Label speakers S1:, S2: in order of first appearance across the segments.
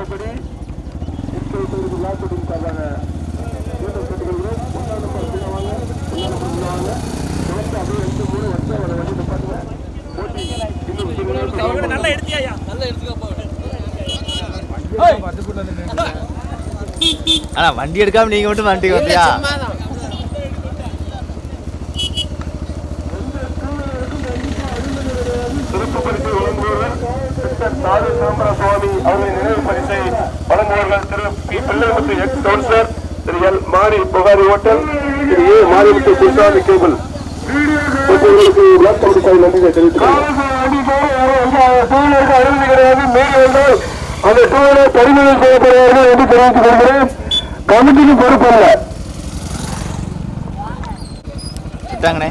S1: சார்பாக மீண்டும் கேட்டுக்கொள்கிறோம் வாங்க ஒன்றாம் நம்பர் கீழே வாங்க தொடர்ந்து அப்படியே ரெண்டு மூணு வச்சு அவரை வண்டி நிப்பாட்டுங்க. போட்டி இன்னும் சில நேரத்தில்
S2: நல்லா எடுத்தியா நல்லா எடுத்துக்கப்பா
S3: ஆனா வண்டி எடுக்காம நீங்க மட்டும் வண்டி வந்தியா
S1: சிறப்பு பரிசை வழங்குபவர்கள் சிஸ்டர் சாது சிதம்பர சுவாமி அவர்களின் நினைவு பரிசை வழங்குவார்கள் திரு பி. பிள்ளைமுத்து எக்ஸ் கவுன்சிலர் திரு எல். மாரி புகாரி ஹோட்டல் திரு ஏ. மாரிமுத்து குருசாமி கேபிள் அனுமதி கிடையாது. மேல் என்றால் அந்த டூவீலரை பறிமுதல் செய்யப்படுவார்கள் என்று தெரிவித்துக் கொள்கிறேன். கமிட்டிக்கு பொறுப்பல்ல.
S3: விட்டாங்கண்ணே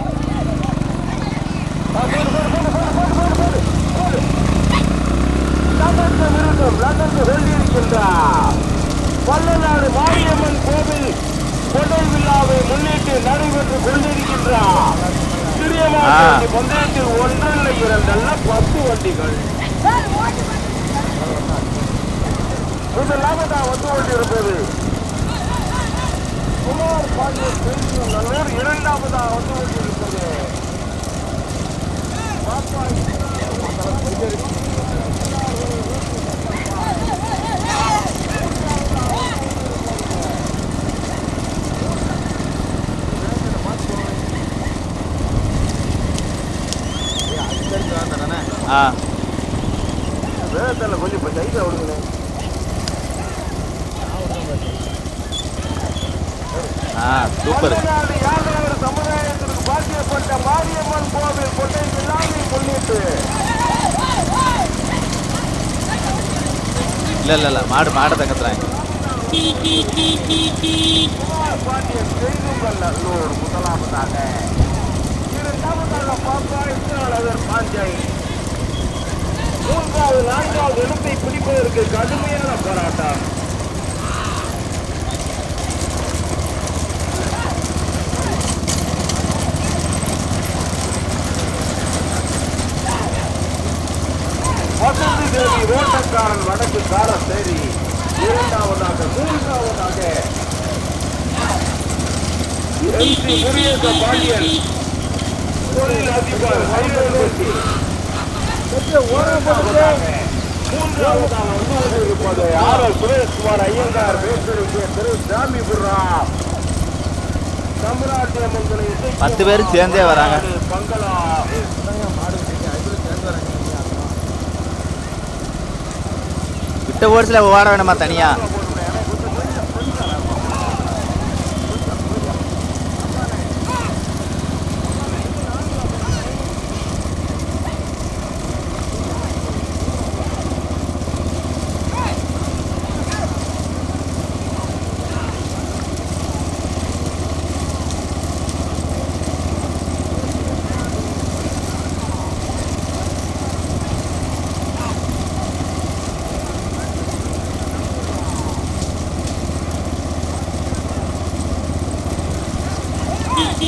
S1: வல்லநாடு மாரியம்மன் கோவில் கொடை விழாவை முன்னிட்டு நடைபெற்றுக் கொண்டிருக்கின்றார். சிறிய மாட்டு பந்தயத்தில் ஒன்றல்ல இரண்டல்ல பத்து வண்டிகள். முதலாவதா வந்து கொண்டிருப்பது குமார் பாண்டியன் நல்லூர் இரண்டாவதா வந்து கொண்டிருப்பது பாப்பா
S3: ஆ.
S1: வேகத்தில் கொஞ்சம் இப்போ டைட்டாக விடுங்களே.
S3: ஆ சூப்பர்.
S1: சமுதாயத்திற்கு பாக்கியப்பட்ட மாரியம்மன் கோவில் கொண்டை எல்லாமே கொள்ளிட்டு.
S3: இல்ல இல்ல இல்ல மாடு மாடை தங்கத்துறாங்க
S1: பாண்டியன் செய்துங்கள் நல்லூர் முதலாவதாக. இரண்டாவதாக பாப்பா இஸ்ராளர் பாஞ்சை. மூன்றாவது நான்காவது இடத்தை பிடிப்பதற்கு கடுமையான போராட்டம். வசந்தி தேவி ஓட்டக்காரன் வடக்கு காரத்தேரி. இரண்டாவதாக மூன்றாவதாக எம்பி முருகேச பாண்டியன். தொழில் அதிபர் ஹைதராபாத்தி மூன்றாவதாக வந்து கொண்டிருப்பது ஆர் எஸ் சுரேஷ்குமார் ஐயங்கார் பேசுறது திரு சாமிபுரம்
S3: பத்து பேரும் சேர்ந்தே வராங்க.
S1: பங்களா.
S3: விட்ட ஓடிச்சில் ஓட வேணுமா தனியா?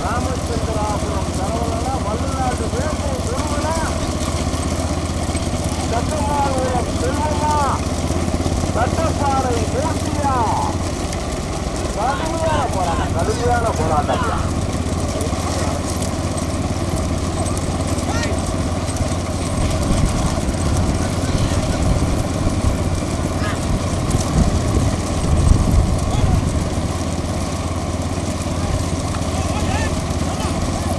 S1: ராமச்சந்திராபுரம் சரவணனா மல்லுநாடு வேம்பு குருவனா சட்டமாறுபுரம் செல்வமா சட்டப்பாறை மூர்த்தியா கடுமையான போராட்டம் கடுமையான போராட்டம்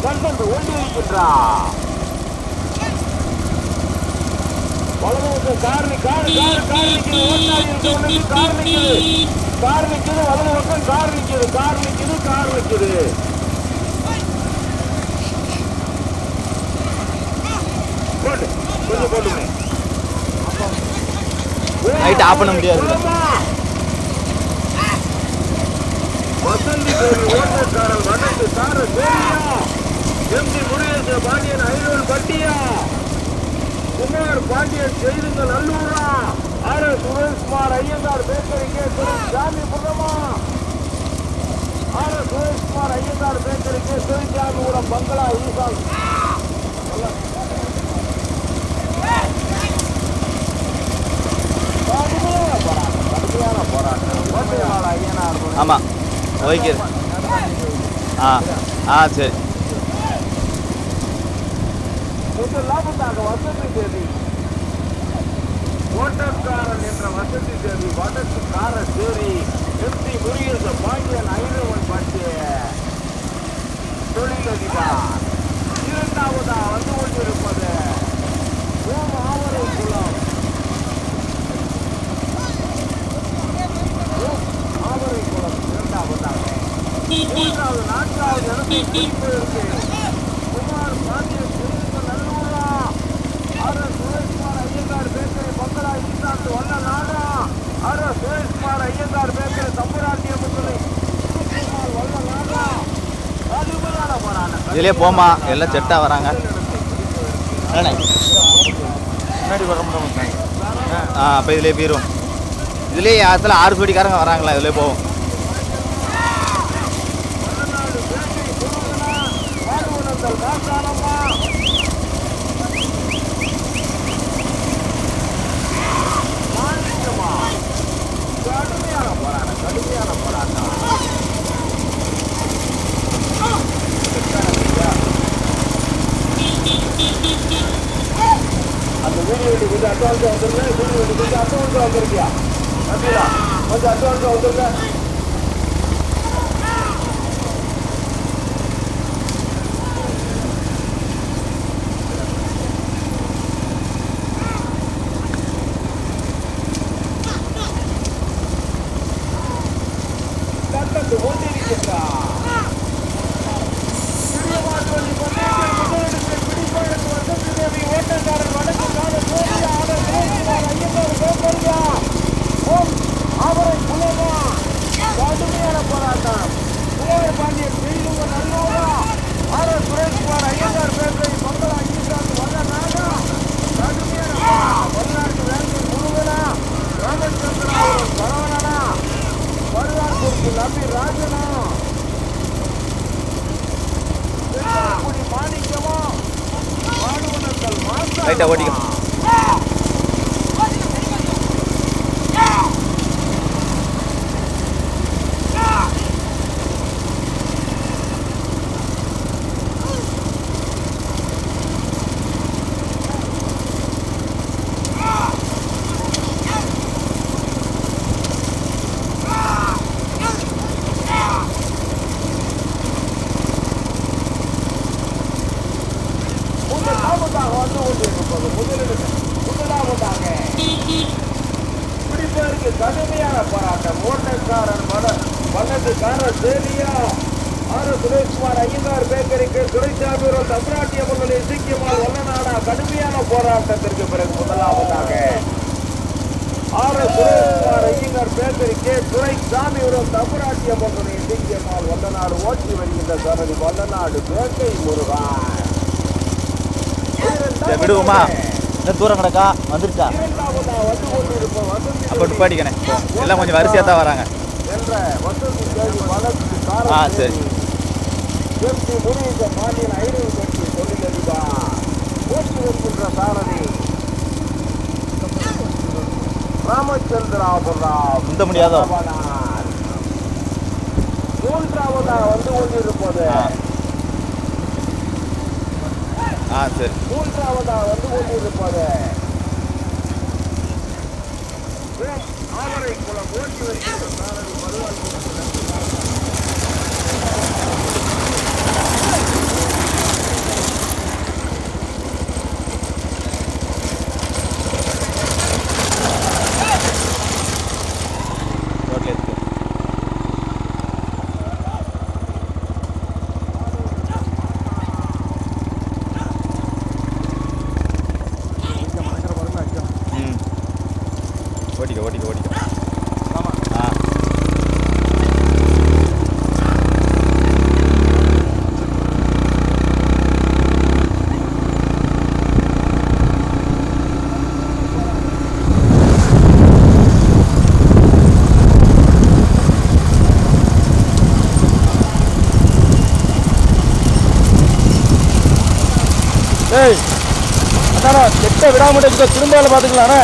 S1: கண்டந்து ஓடியிருக்கின்றார் வலதுபுறம் கார் நி- கார் கார் கார் நிக்குது ஓட்டாளி இருக்க உடனே கார் நிக்குது கார் நிக்குது வலது பக்கம் கார் நிக்குது கார் நிக்குது கார் நிக்குது. போடு கொஞ்சம்
S3: பண்ண முடியாது.
S1: வசந்தி தேவி ஓட்டக்காரன் வடக்கு சார தேவியா? எம்பி முருகேச பாண்டியன் ஐநூறு பட்டியா? குமார் பாண்டியன் செய்துங்க நல்லூரா? S Sureshkumar Iyengar bakery K Sami புகமா R S Suresh Iyengar பேக்கரிக்கு திருச்சாமிபுரம் பங்களா ஈசான். கடுமையான போராட்டம் கடுமையான போராட்டம்
S3: ஆமாம் ஓகே ஆ ஆ சரி.
S1: கொஞ்சம் லாபத்தாக வசதி தேதி. ஓட்டக்காரன் என்ற வசதி தேவி வடக்கு கார சேரி எம்பி முருகேச பாண்டியன் ஐரவன் பாண்டிய தொழிலதிபர் இரண்டாவதா வந்து கொண்டிருப்பது ஓம் குளம் ஓம் குளம் இரண்டாவதாக. மூன்றாவது நான்காவது இடத்தை பிடிப்பதற்கு குமார் பாண்டியன் திரும்ப நல்லூரா R S Sureshkumar Iyengar bakery பங்களா ஈசாத்து வல்ல நாடா R S Sureshkumar Iyengar bakery தம்புராட்டிய முத்தலை வல்ல நாடா கடுமையான
S3: இதுலேயே போமா எல்லாம் செட்டாக வராங்க.
S2: முன்னாடி வர முடியும்
S3: ஆ அப்போ இதுலேயே போயிடும் இதுலேயே அதில் ஆறு கோடிக்காரங்க வராங்களா? இதுலேயே போவோம்.
S1: கடுமையான போராட்டம். ஓட்டக்காரன் மட வல்லதுக்காரர் சேலியா ஆர் சுரேஷ்குமார் ஐயங்கார் பேக்கரிக்கு துரைசாமியூர் தமிழ்நாட்டிய மக்களை சீக்கியமால் வல்லநாடா கடுமையான போராட்டத்திற்கு பிறகு முதலாவதாக ஆர் சுரேஷ்குமார் ஐயங்கார் பேக்கரிக்கு துரைசாமியூர் தமிழ்நாட்டிய மக்களை சீக்கியமால் வல்லநாடு ஓட்டி வருகின்ற சரதி வல்லநாடு பேக்கை முருகான்.
S3: விடுவோமா? தூரம் கிடக்கா? வந்துருச்சா
S1: இரண்டாவதா வந்து
S3: இருக்கும். எல்லாம் கொஞ்சம் வரிசையாக தான் வராங்க. ஆ, சரி.
S1: ராமச்சந்திராபுரம்
S3: முந்த முடியாதோ?
S1: மூன்றாவதா வந்து கொண்டிருப்பது
S3: ஆ. சரி.
S1: மூன்றாவதா வந்து கொண்டிருப்பது ஆவரை குளம் ஓட்டி வருகின்ற சாரதி மறுவாழ்வு
S3: ரோட்ல இருக்கு ம் ஓட்டிக்க ஓட்டிக்க ஓட்டிக்க ஆ
S1: டேய் அதானே கெட்ட விடாம திரும்ப வேலை பார்த்துக்கலாண்ணே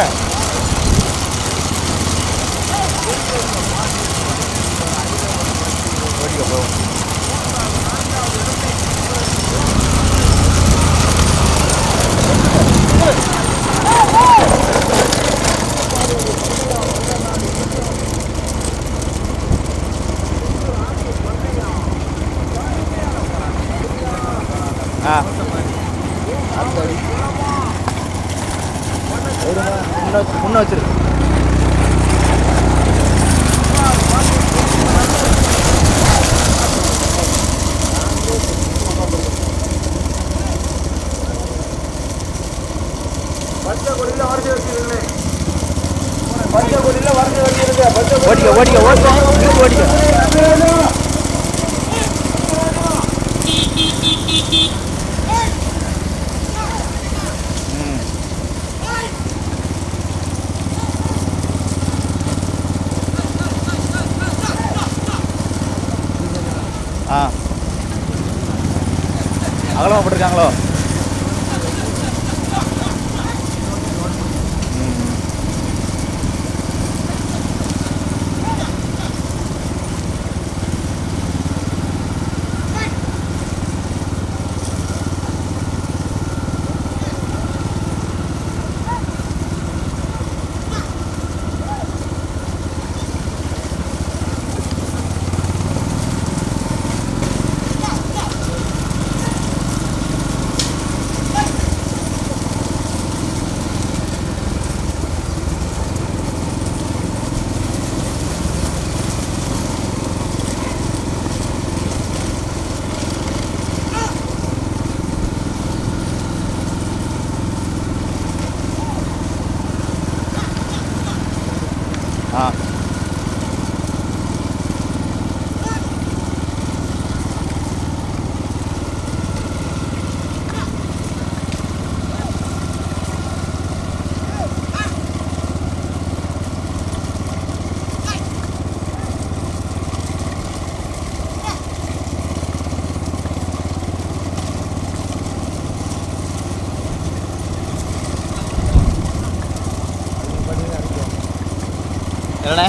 S3: இல்லைண்ணே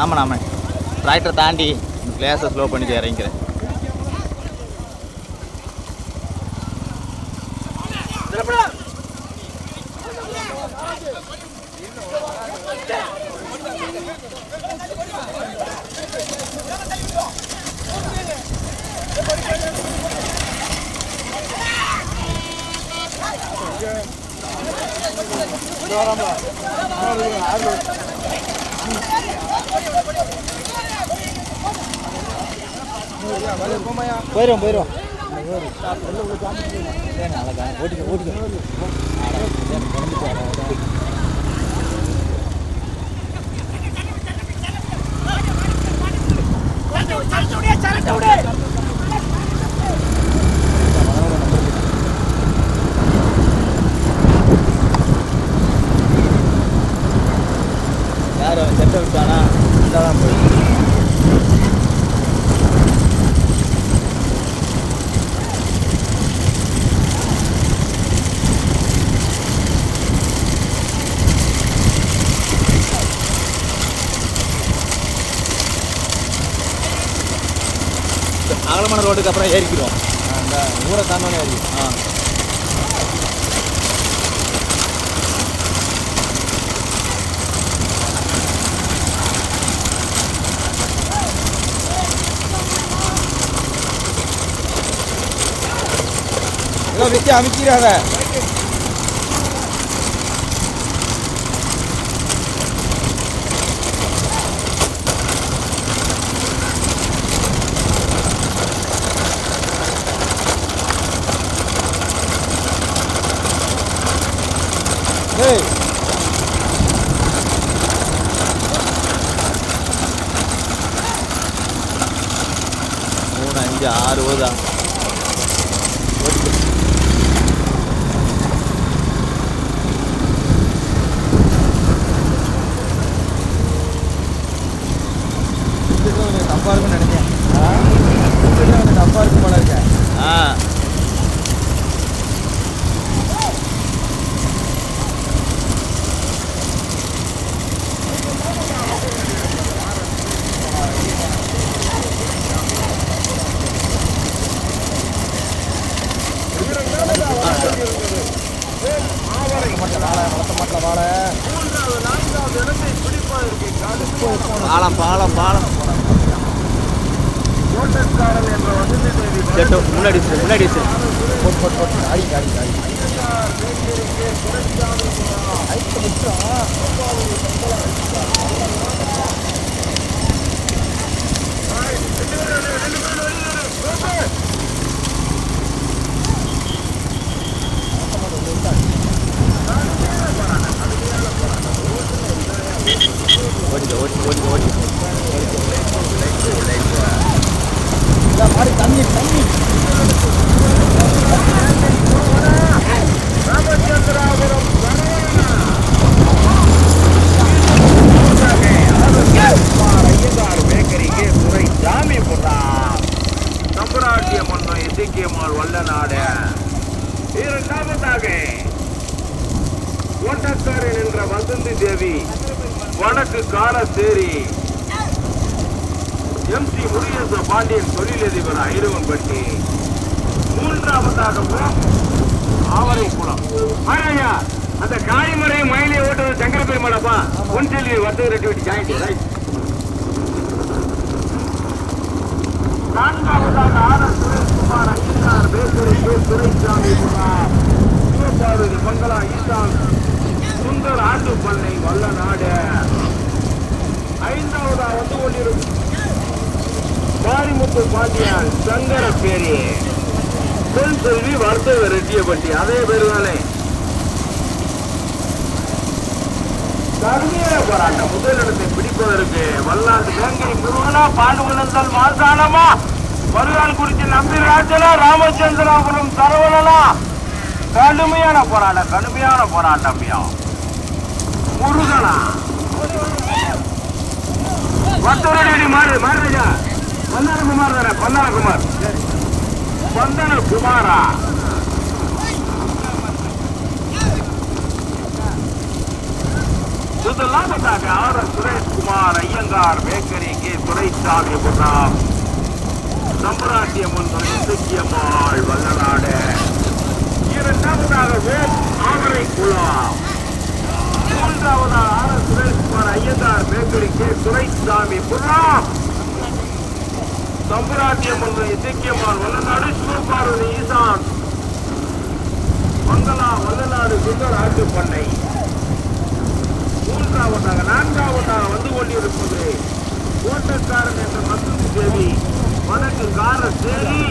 S3: ஆமாண்ணா ஆமாண்ணே. டிராக்டர் தாண்டி பிளேஸை ஸ்லோ பண்ணிட்டு இறங்கிக்கிறேன். போயிடும் போயிடும் ஓட்டிக்க ஓட்டிக்க அப்புறம் ஏறிக்கிறோம்.
S1: அந்த ஊரை தாண்டோன்னே இருக்கு
S3: ஆ.
S1: வெட்டி அமைக்கிறாங்க மாரிமுத்து பாண்டியான் சங்கர பேரி. பெண் செல்வி வர்த்தக ரெட்டியப்பட்டி அதே பேரு தானே கடுமையான போராட்டம் முதலிடத்தை பிடிப்பதற்கு வல்லாண்டு வேங்கை முருகனா பாண்டுகுணந்தல் மாசானமா வருகால் குறிச்சி நம்பிராஜனா ராமச்சந்திராபுரம் சரவணனா கடுமையான போராட்டம் கடுமையான போராட்டம் முருகனா. பத்தோரடி மாறு மாறுறா பந்தான குமார் தானே பந்தான குமார் பந்தன குமாரா முதலாவதாக ஆர் எஸ் சுரேஷ்குமார் ஐயங்கார் பேக்கரிக்கு கே. துரைசாமி புண்ணாம் சம்பராட்டிய முன்துறை இசக்கியம்மாள் வல்லநாடு இரண்டாவதாக வேல் ஆவரை குளம் மூன்றாவதாக R S Sureshkumar Iyengar bakery K. Duraisamy புண்ணாம் சம்பராட்டிய ஒன்று இசைக்கியமான் வல்லநாடு சிவபார்வதி ஈசான். மங்களா வல்லநாடு சுந்தர் ஆட்டு பண்ணை. மூன்றாவதாக நான்காவதாக வந்து கொண்டிருப்பது கோட்டக்காரன் என்ற மசூதி தேவி. வடக்கு கார சேரி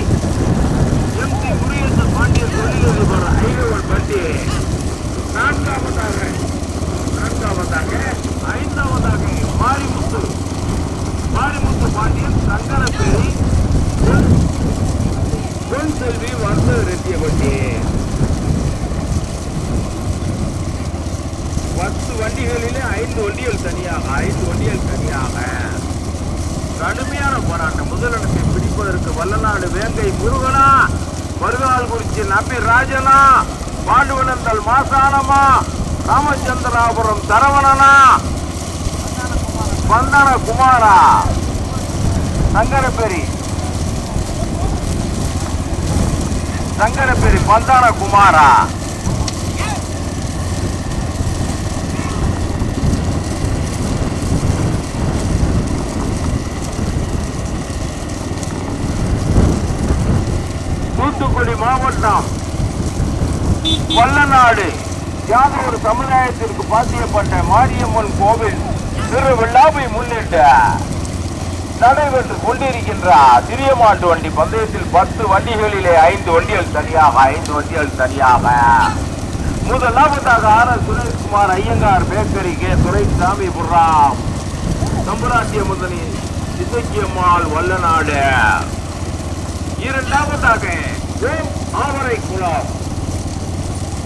S1: எம் சி முருகேச பாண்டியன் தொழிலதிபர் ஐரோவன் பட்டி நான்காவதாக நான்காவதாக ஐந்தாவதாக மாரிமுத்து. மாரிமுத்து பாண்டியன் சங்கரப்பேரி. பொன் செல்வி வர்த்தக ரெட்டியப்பட்டி பத்து வண்டிகளிலே ஐந்து வண்டிகள் தனியாக ஐந்து வண்டிகள் தனியாக. கடுமையான போராட்டம். முதலிடத்தை பிடிப்பதற்கு வல்லநாடு வேங்கை முருகனா மருகால் குறிச்சி நம்பி ராஜனா பாண்டுவனந்தல் மாசானமா ராமச்சந்திராபுரம் தரவணனா வந்தன குமாரா. சங்கரப்பேரி. சங்கரப்பேரி பந்தான குமாரா. தூத்துக்குடி மாவட்டம் வல்லநாடு யாதொரு சமுதாயத்திற்கு பாத்தியப்பட்ட மாரியம்மன் கோவில். திருவிழாவை முன்னிட்டு நடைபெற்று கொண்டிருக்கின்ற சிறிய மாட்டு வண்டி பந்தயத்தில் பத்து வண்டிகளிலே ஐந்து வண்டிகள் தனியாக ஐந்து வண்டிகள் தனியாக. முதலாவதாக R S Sureshkumar Iyengar bakery K. Duraisamy புர்ராம் சம்பராட்டிய முதலி இசக்கியம்மாள் வல்லநாடு. இரண்டாவதாக ஓம் ஆவரை குளம்.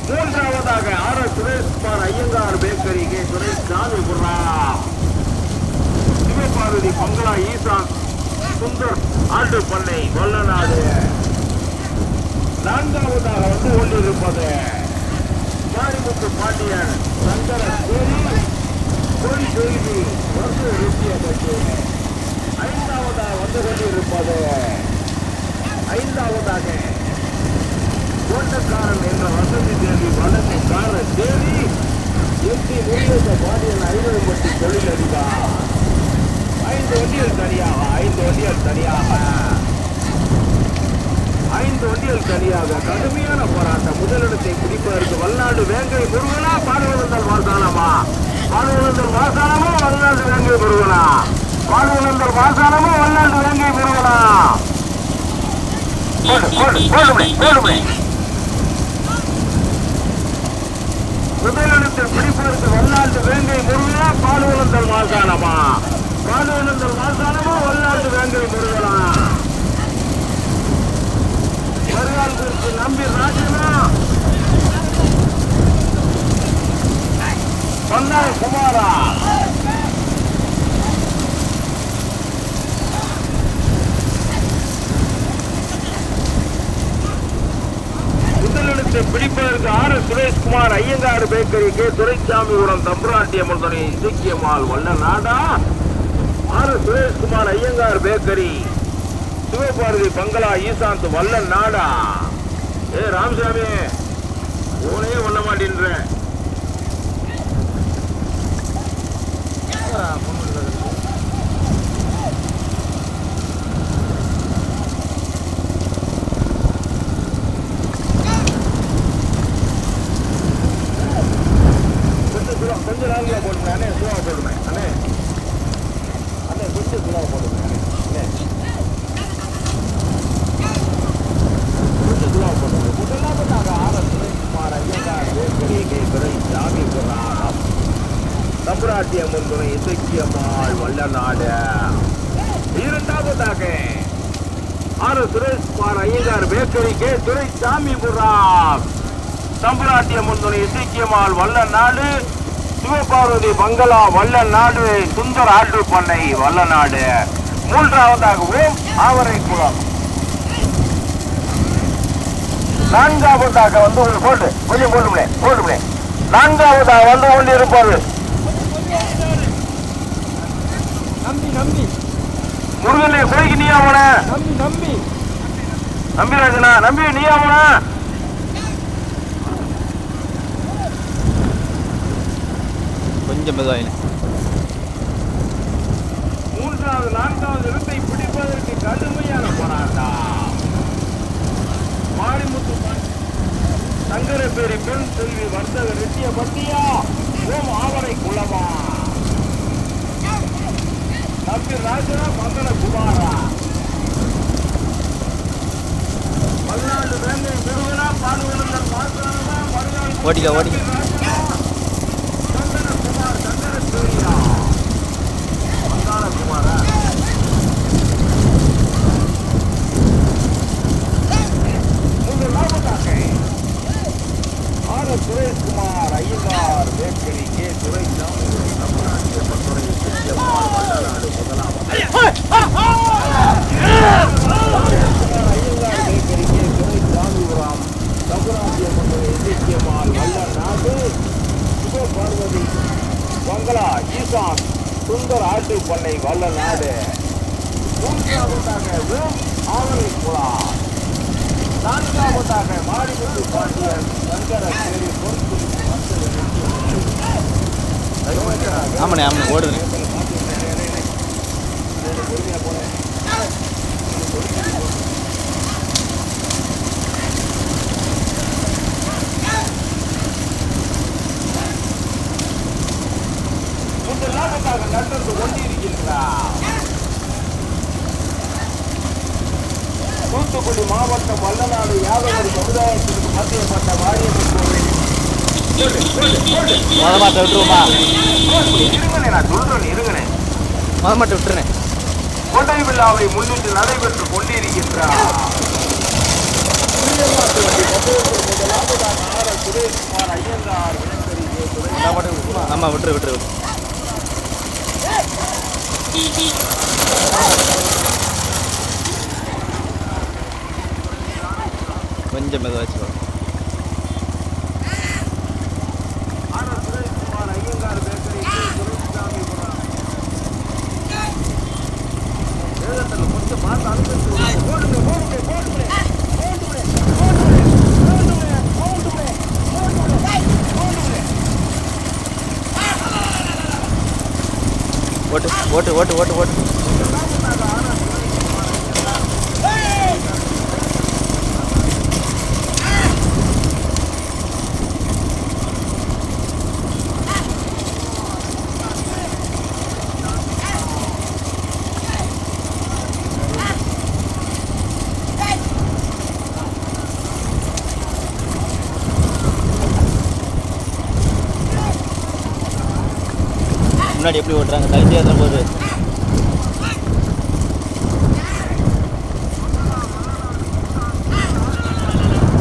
S1: மூன்றாவதாக R S Sureshkumar Iyengar bakery K. Duraisamy புர்ராம் Sivabharathi பங்களா ஈசான் சுந்தர் ஆண்டு பண்ணை வல்லநாடு நான்காவதாக வந்து கொண்டிருப்பது மாரிமுத்து பாண்டியன் சங்கர தேரி பொன் செய்தி வந்து ருசிய கட்சி ஐந்தாவதாக வந்து கொண்டிருப்பது ஐந்தாவதாக ஓட்டக்காரன் என்ற வசதி தேவி வடக்கு கார தேவி எம்பி முருகேச பாண்டியன் ஐநூறுபட்டி தொழிலதிகார் ஐந்து வண்டிகள் தனியாக ஐந்து வண்டிகள் தனியாக. ஐந்து வண்டிகள் தனியாக. கடுமையான போராட்டம். முதலிடத்தை பிடிப்பதற்கு வல்லாண்டு வேங்கை முருகனா பாடுவந்தல் வாசானமா பாடுவந்தல் வாசானமா வல்லாண்டு வேங்கை முருகனா? பாடுவந்தல் வாசானமா வல்லாண்டு வேங்கை முருகனா? முதலிடத்தில் பிடிப்பதற்கு வல்லாண்டு வேங்கை முருகனா பாடுவந்தல் வாசானமா பாடுவந்தல் வாசானமா வல்லாட்டு வேங்கை முருகனா வருகாலத்திற்கு நம்பி ராஜனா? சொன்னாய் குமாரா? முதலிடத்தை பிடிப்பதற்கு ஆர் சுரேஷ்குமார் ஐயங்காடு பேக்கரிக்கு துரைசாமி உடன் தம்புராட்டி துணை இசக்கியம்மாள் வல்ல நாடா? R Sureshkumar Iyengar bakery. Sivabharathi பங்களா ஈசாந்த் வல்லன் நாடா. ஏ ராமசாமி ஊனே பண்ண மாட்டேன்ற கொஞ்சம் தூரம் கொஞ்சம் நாள்ல போடுங்க அண்ணே சுவா போடுங்க அண்ணே அண்ணே கொஞ்சம் சுவா போடுங்க அண்ணே அண்ணே கொஞ்சம் சுவா போடுங்க முதலாவதாக ஆர் சுரேஷ்குமார் ஐயங்கார் வேப்பரி கேட்கிறை சாமி புறாம் தம்புராட்டி அம்மன் துணை இசக்கியம்மாள் வல்லநாடு இரண்டாவதாக R Sureshkumar Iyengar bakery K. Duraisamy புறாம் தம்புராட்டிய முன்துணை இசைக்கியம்மாள் வல்ல நாடு சிவபார்வதி பங்களா வல்ல நாடு சுந்தர் ஆட்டு பண்ணை வல்ல நாடு மூன்றாவதாகவும் ஆவரை குளம் நான்காவதாக வந்து ஒரு போட்டு கொஞ்சம் போட்டுமே போட்டுமே நான்காவதாக வந்து கொண்டு இருப்பாரு. முருகனை நீ அவன?
S2: நம்பி நம்பி.
S1: நம்பிராஜனா நம்பி நீ அவன
S3: கொஞ்சம் மெதுவாயினே
S1: மூன்றாவது நான்காவது இடத்தை பிடிப்பதற்கு கடுமையான போராட்டம். மாரிமுத்து சங்கரப்பேரி பெண் செல்வி வர்த்தக ரெட்டிய பட்டியா ஓம் ஆவரை குளமா தம்பி ராஜனா மங்கள குமாரா? பல்லாண்டு வேங்கை முருகனா பாடுவனந்தர் மாசானமா மறுநாள்
S3: ஓடிக்க ஓடிக்க
S1: சந்தன குமார் சந்தன சூரியா மங்காள குமாரா முதலாவதாக R Sureshkumar Iyengar bakery K Duraisamy தமிழ்நாட்டிய பத்துறை சித்தியம்மாள் வல்லநாடு முதலாவது ஐயங்கார் பேக்கரி கே துரைசாமிபுரம் தமிழ்நாட்டிய பத்துறை சித்தியம்மாள் வல்லநாடு சிவபார்வதி பங்களா ஈசான் சுந்தர் ஆட்டு பண்ணை வல்ல நாடு மூன்றாவதாக ஓம் ஆவரை குழா நான்காவதாக மாரிமுத்து பாண்டியன் சங்கர தேரி பொறுப்பு
S3: ஆமாண்ணே ஆமாண்ணே ஓடுதுண்ணே. மொத மாட்டை விட்டுருண்ணே
S1: கொண்டை விழாவை முன்னிட்டு நடைபெற்று கொண்டிருக்கின்றார்.
S3: ஆமாம் விட்டுரு விட்டுரு. விட்டுரு. கொஞ்சம் மெதுவாச்சு வரும்
S1: R S Sureshkumar Iyengar bakery K. Duraisamypuram. வேகத்துல கொஞ்சம் பார்த்து அனுப்பிச்சு விடுங்க. போடுங்க, போடுங்க, போடுங்க. போடுங்க, போடுங்க, போடுங்க, போடுங்க, போடுங்க, போடுங்க. ஓட்டு ஓட்டு ஓட்டு முன்னாடி எப்படி ஓட்டுறாங்க? கழிச்சு ஏற்ற போது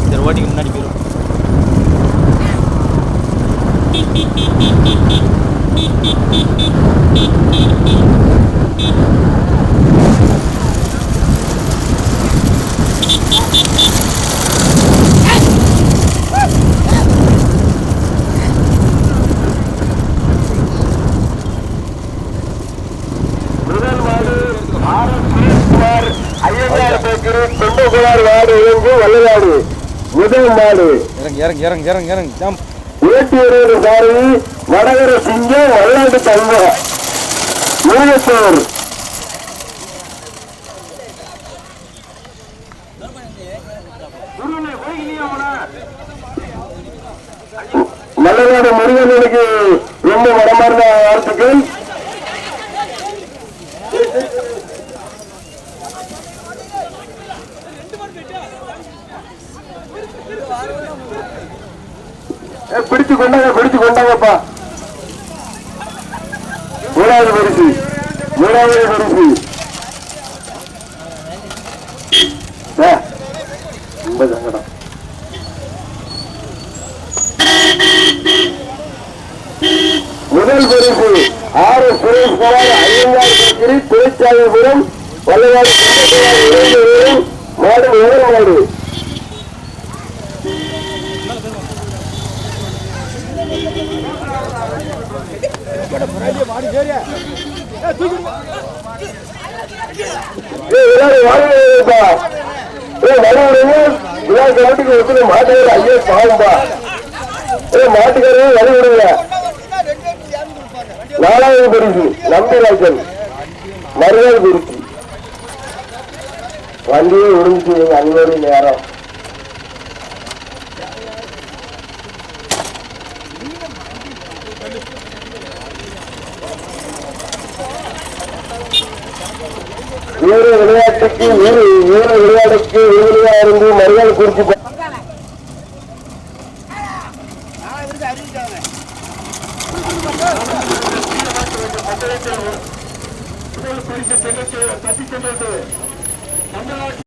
S1: சரி ஓட்டிக்கு முன்னாடி போயிடும்
S4: முதல் மாடு R S Sureshkumar Iyengar bakery தொண்டகுமார் ward இயங்கு வல்லநாடு முதல் மாடு
S2: இறங்கு இறங்கு இறங்கு இறங்கு இறங்கு ஜம்ப்
S4: ஏற்றியரோடு சாரி வடகர சிங்கம் வல்லாண்டு தங்கம் முருகேஸ்வர். மல்லநாடு முருகனுக்கு ரொம்ப மனமார்ந்த வாழ்த்துக்கள். ஏ, கொண்டாங்க பிடிச்சு கொண்டாங்கப்பா. மூணாவது பரிசு. மூணாவது பரிசு ஏ, ரொம்ப சங்கடம் முதல் பரிசு R S Sureshkumar Iyengar bakery திருச்சாமிபுரம் வல்லவாடு சொந்தக்காரர் இணைந்து வரும் மாடு முதல் மாடு
S2: மாடி சரியா
S4: ஏய், ஏ வலுவுடைய விழா கமிட்டிக்கு நாலாவது பரிசு நம்பிராஜன் மறுநாள் பரிசு வண்டியே விழுந்துச்சு எங்க அன்போடு நேரம் வீர விளையாட்டுக்கு வீர வீர விளையாட்டுக்கு வீரா இருந்து மறுநாள் குறிச்சு